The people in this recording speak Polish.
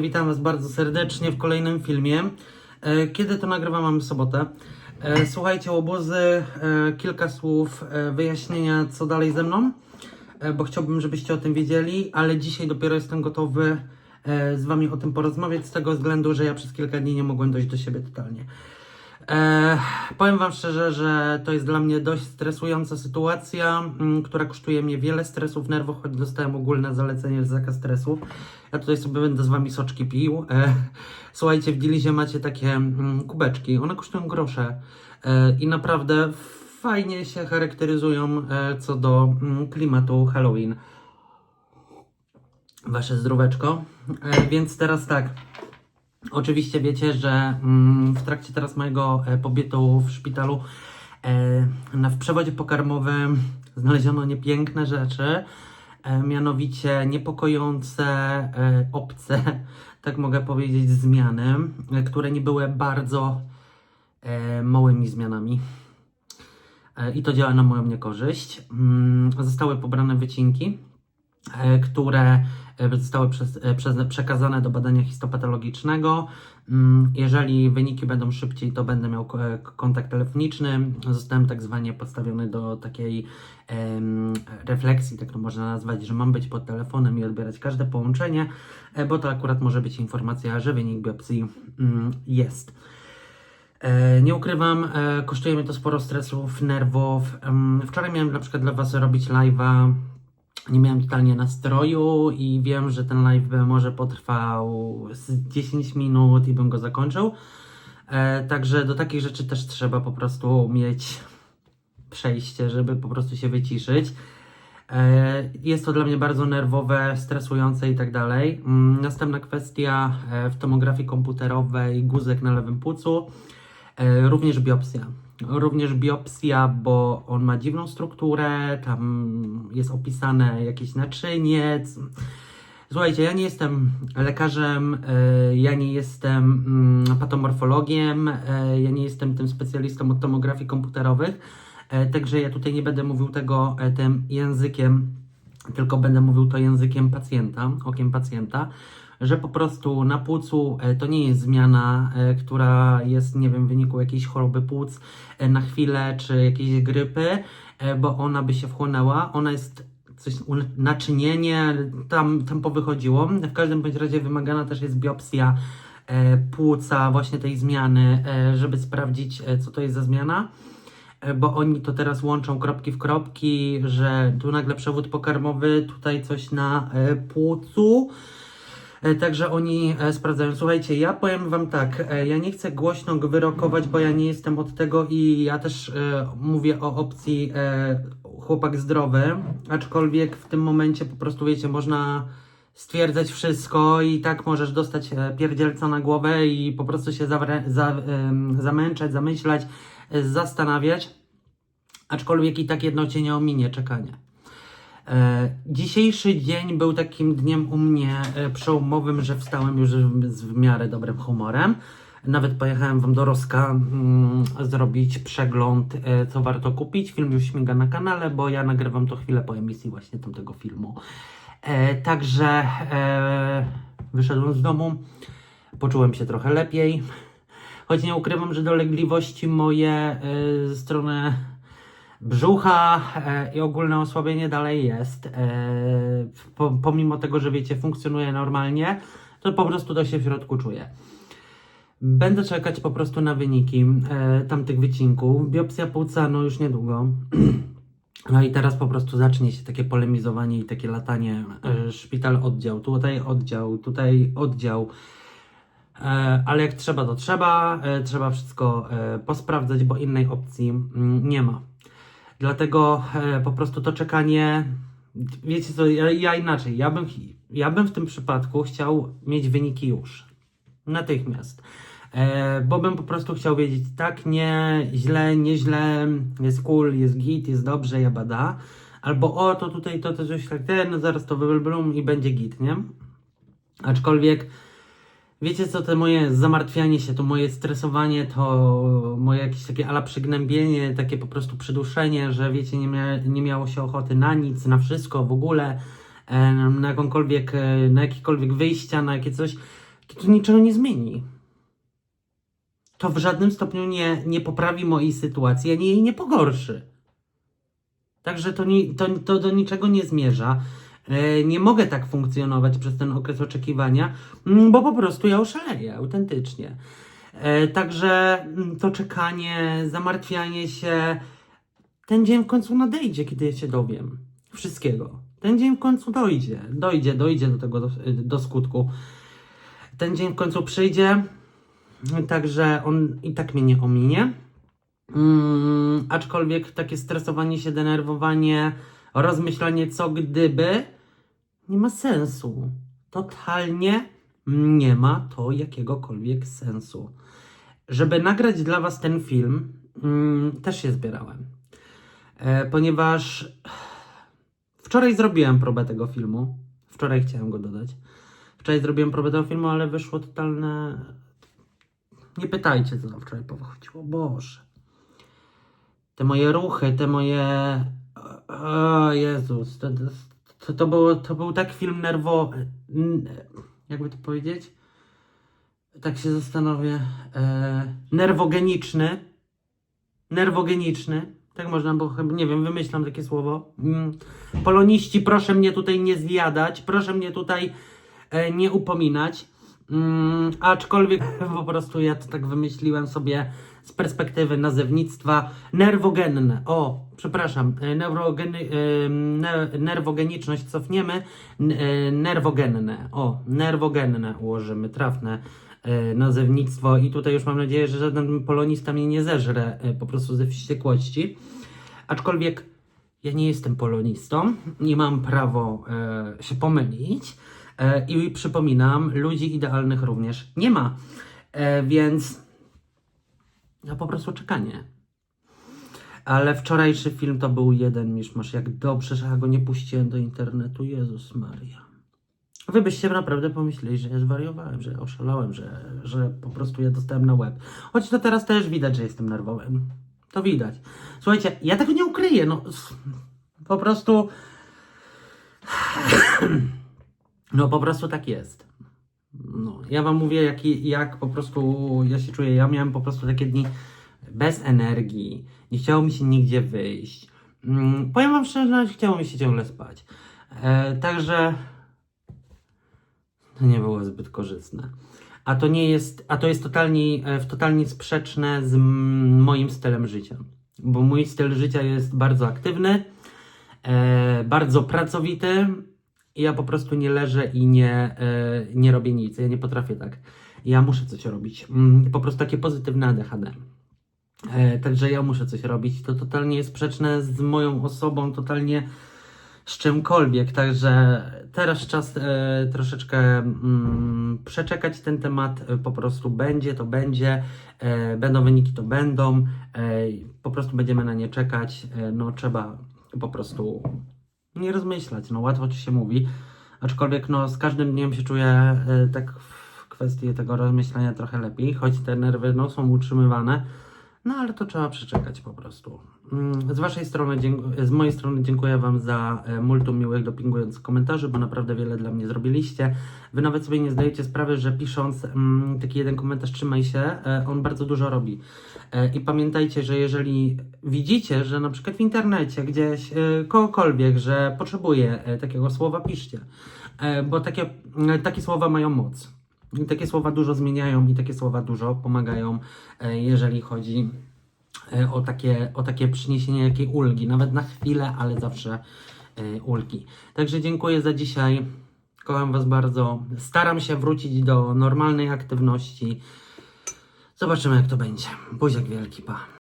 Witam Was bardzo serdecznie w kolejnym filmie. E, Kiedy to nagrywam? Mamy sobotę. E, Słuchajcie, obozy, e, kilka słów wyjaśnienia, co dalej ze mną, bo chciałbym, żebyście o tym wiedzieli, ale dzisiaj dopiero jestem gotowy z Wami o tym porozmawiać, z tego względu, że ja przez kilka dni nie mogłem dojść do siebie totalnie. E, powiem Wam szczerze, że to jest dla mnie dość stresująca sytuacja, m, która kosztuje mnie wiele stresów, nerwów, choć dostałem ogólne zalecenie zakaz stresów. Ja tutaj sobie będę z Wami soczki pił. E, słuchajcie, w Dilizie macie takie mm, kubeczki, one kosztują grosze e, i naprawdę fajnie się charakteryzują e, co do mm, klimatu Halloween. Wasze zdróweczko. E, więc teraz tak. Oczywiście wiecie, że mm, w trakcie teraz mojego e, pobytu w szpitalu e, w przewodzie pokarmowym znaleziono niepiękne rzeczy, e, mianowicie niepokojące, obce, tak mogę powiedzieć, zmiany, które nie były bardzo małymi zmianami. I to działa na moją niekorzyść. Mm, Zostały pobrane wycinki, które e, zostały przez, e, przez, przekazane do badania histopatologicznego. Mm, Jeżeli wyniki będą szybciej, to będę miał ko- e, kontakt telefoniczny. Zostałem tak zwanie podstawiony do takiej em, refleksji, tak to można nazwać, że mam być pod telefonem i odbierać każde połączenie, e, bo to akurat może być informacja, że wynik biopsji mm, jest. E, Nie ukrywam, e, kosztuje mnie to sporo stresów, nerwów. Em, Wczoraj miałem na przykład dla Was robić live'a. Nie miałem totalnie nastroju i wiem, że ten live może potrwał z 10 minut i bym go zakończył. E, Także do takich rzeczy też trzeba po prostu mieć przejście, żeby po prostu się wyciszyć. E, Jest to dla mnie bardzo nerwowe, stresujące i tak dalej. Mm, Następna kwestia e, w tomografii komputerowej guzek na lewym płucu. E, Również biopsja. Również biopsja, bo on ma dziwną strukturę, tam jest opisane jakieś naczynie. Słuchajcie, ja nie jestem lekarzem, e, ja nie jestem mm, patomorfologiem, e, ja nie jestem tym specjalistą od tomografii komputerowych, e, także ja tutaj nie będę mówił tego tym językiem, tylko będę mówił to językiem pacjenta, okiem pacjenta, że po prostu na płucu e, to nie jest zmiana, e, która jest, nie wiem, w wyniku jakiejś choroby płuc e, na chwilę, czy jakiejś grypy, bo ona by się wchłonęła. Ona jest coś, naczynienie, tam, tam powychodziło. W każdym bądź razie wymagana też jest biopsja płuca, właśnie tej zmiany, żeby sprawdzić, co to jest za zmiana bo oni to teraz łączą kropki w kropki, że tu nagle przewód pokarmowy, tutaj coś na płucu. E, Także oni e, sprawdzają. Słuchajcie, ja powiem Wam tak, e, ja nie chcę głośno wyrokować, bo ja nie jestem od tego i ja też mówię o opcji chłopak zdrowy, aczkolwiek w tym momencie po prostu wiecie, można stwierdzać wszystko i tak możesz dostać pierdzielca na głowę i po prostu się zawrę, za, zamęczać, zamyślać, zastanawiać, aczkolwiek i tak jedno Cię nie ominie, czekanie. E, Dzisiejszy dzień był takim dniem u mnie e, przełomowym, że wstałem już z w miarę dobrym humorem. Nawet pojechałem wam do Roska mm, zrobić przegląd, e, co warto kupić. Film już śmiga na kanale, bo ja nagrywam to chwilę po emisji właśnie tamtego filmu. E, także e, wyszedłem z domu, poczułem się trochę lepiej. Choć nie ukrywam, że dolegliwości moje ze strony brzucha e, i ogólne osłabienie dalej jest. E, po, pomimo tego, że wiecie, funkcjonuje normalnie, to po prostu to się w środku czuję. Będę czekać po prostu na wyniki e, tamtych wycinków. Biopsja płuca, no już niedługo. No i teraz po prostu zacznie się takie polemizowanie i takie latanie. Szpital, oddział, tutaj oddział, tutaj oddział. Ale jak trzeba, to trzeba. Trzeba wszystko posprawdzać, bo innej opcji mm, nie ma. Dlatego e, po prostu to czekanie. Wiecie co, ja, ja inaczej. Ja bym, ja bym w tym przypadku chciał mieć wyniki już. Natychmiast. E, bo bym po prostu chciał wiedzieć, tak, nie, źle, nieźle, jest cool, jest git, jest dobrze, ja bada. Albo o, to tutaj, to, to coś tak, ten, no zaraz to wyblum i będzie git, nie? Aczkolwiek Wiecie co, to moje zamartwianie się, to moje stresowanie, to moje jakieś takie ala przygnębienie, takie po prostu przyduszenie, że wiecie, nie, mia nie miało się ochoty na nic, na wszystko w ogóle, e, na jakąkolwiek, e, na jakiekolwiek wyjścia, na jakie coś. to niczego nie zmieni. To w żadnym stopniu nie, nie poprawi mojej sytuacji, ani jej nie pogorszy. Także to, nie, to, to do niczego nie zmierza. E, Nie mogę tak funkcjonować przez ten okres oczekiwania, mm, bo po prostu ja oszaleję autentycznie. E, Także mm, to czekanie, zamartwianie się, ten dzień w końcu nadejdzie, kiedy ja się dowiem wszystkiego. Ten dzień w końcu dojdzie, dojdzie, dojdzie do tego do, do skutku. Ten dzień w końcu przyjdzie, także on i tak mnie nie ominie. Mm, aczkolwiek takie stresowanie się, denerwowanie, rozmyślanie co gdyby nie ma sensu. Totalnie nie ma to jakiegokolwiek sensu. Żeby nagrać dla Was ten film, mm, też się zbierałem. E, ponieważ wczoraj zrobiłem próbę tego filmu. Wczoraj chciałem go dodać. Wczoraj zrobiłem próbę tego filmu, ale wyszło totalne. Nie pytajcie, co tam wczoraj pochodziło. Boże. Te moje ruchy, te moje. O Jezus. To, to, to, było, to był tak film nerwowy. Jakby to powiedzieć? Tak się zastanowię. E, nerwogeniczny. Nerwogeniczny. Tak można, bo chyba, nie wiem, wymyślam takie słowo. Mm. Poloniści, proszę mnie tutaj nie zwiadać, proszę mnie tutaj e, nie upominać. Mm, aczkolwiek po prostu ja to tak wymyśliłem sobie z perspektywy nazewnictwa nerwogenne. O, przepraszam, e, neurogeny, e, ne, nerwogeniczność cofniemy. E, nerwogenne. O, nerwogenne ułożymy, trafne nazewnictwo i tutaj już mam nadzieję, że żaden polonista mnie nie zeżre po prostu ze wściekłości. Aczkolwiek ja nie jestem polonistą, nie mam prawo się pomylić i przypominam, ludzi idealnych również nie ma, e, więc ja po prostu czekanie. Ale wczorajszy film to był jeden miszmasz, jak dobrze, że ja go nie puściłem do internetu, Jezus Maria. Wy byście naprawdę pomyśleli, że ja zwariowałem, że oszalałem, że, że po prostu ja dostałem na łeb. Choć to teraz też widać, że jestem nerwowy. To widać. Słuchajcie, ja tego nie ukryję, no po prostu no po prostu tak jest. No, ja wam mówię, jak, jak po prostu ja się czuję. Ja miałem po prostu takie dni bez energii. Nie chciało mi się nigdzie wyjść. Mm, powiem wam szczerze, chciało mi się ciągle spać. E, także to nie było zbyt korzystne. A to nie jest, a to jest totalnie, e, totalnie sprzeczne z moim stylem życia. Bo mój styl życia jest bardzo aktywny, e, bardzo pracowity. Ja po prostu nie leżę i nie, e, nie robię nic. Ja nie potrafię tak. Ja muszę coś robić. Mm, po prostu takie pozytywne ADHD. E, także ja muszę coś robić. To totalnie jest sprzeczne z moją osobą, totalnie z czymkolwiek. Także teraz czas e, troszeczkę mm, przeczekać ten temat. Po prostu będzie, to będzie. Będą wyniki, to będą. Po prostu będziemy na nie czekać. No trzeba po prostu nie rozmyślać. No łatwo ci się mówi. Aczkolwiek no z każdym dniem się czuję e, tak w kwestii tego rozmyślania trochę lepiej. Choć te nerwy no, są utrzymywane. No ale to trzeba przeczekać po prostu. Mm, Z waszej strony, z mojej strony dziękuję wam za e, multum miłych dopingujących komentarzy, bo naprawdę wiele dla mnie zrobiliście. Wy nawet sobie nie zdajecie sprawy, że pisząc mm, taki jeden komentarz trzymaj się, e, on bardzo dużo robi. E, I pamiętajcie, że jeżeli widzicie, że na przykład w internecie gdzieś kogokolwiek, że potrzebuje takiego słowa, piszcie. Bo takie, takie słowa mają moc. I takie słowa dużo zmieniają i takie słowa dużo pomagają, e, jeżeli chodzi e, o takie, o takie przyniesienie jakiej ulgi, nawet na chwilę, ale zawsze e, ulgi. Także dziękuję za dzisiaj. Kocham Was bardzo. Staram się wrócić do normalnej aktywności. Zobaczymy, jak to będzie. Buziak wielki, pa.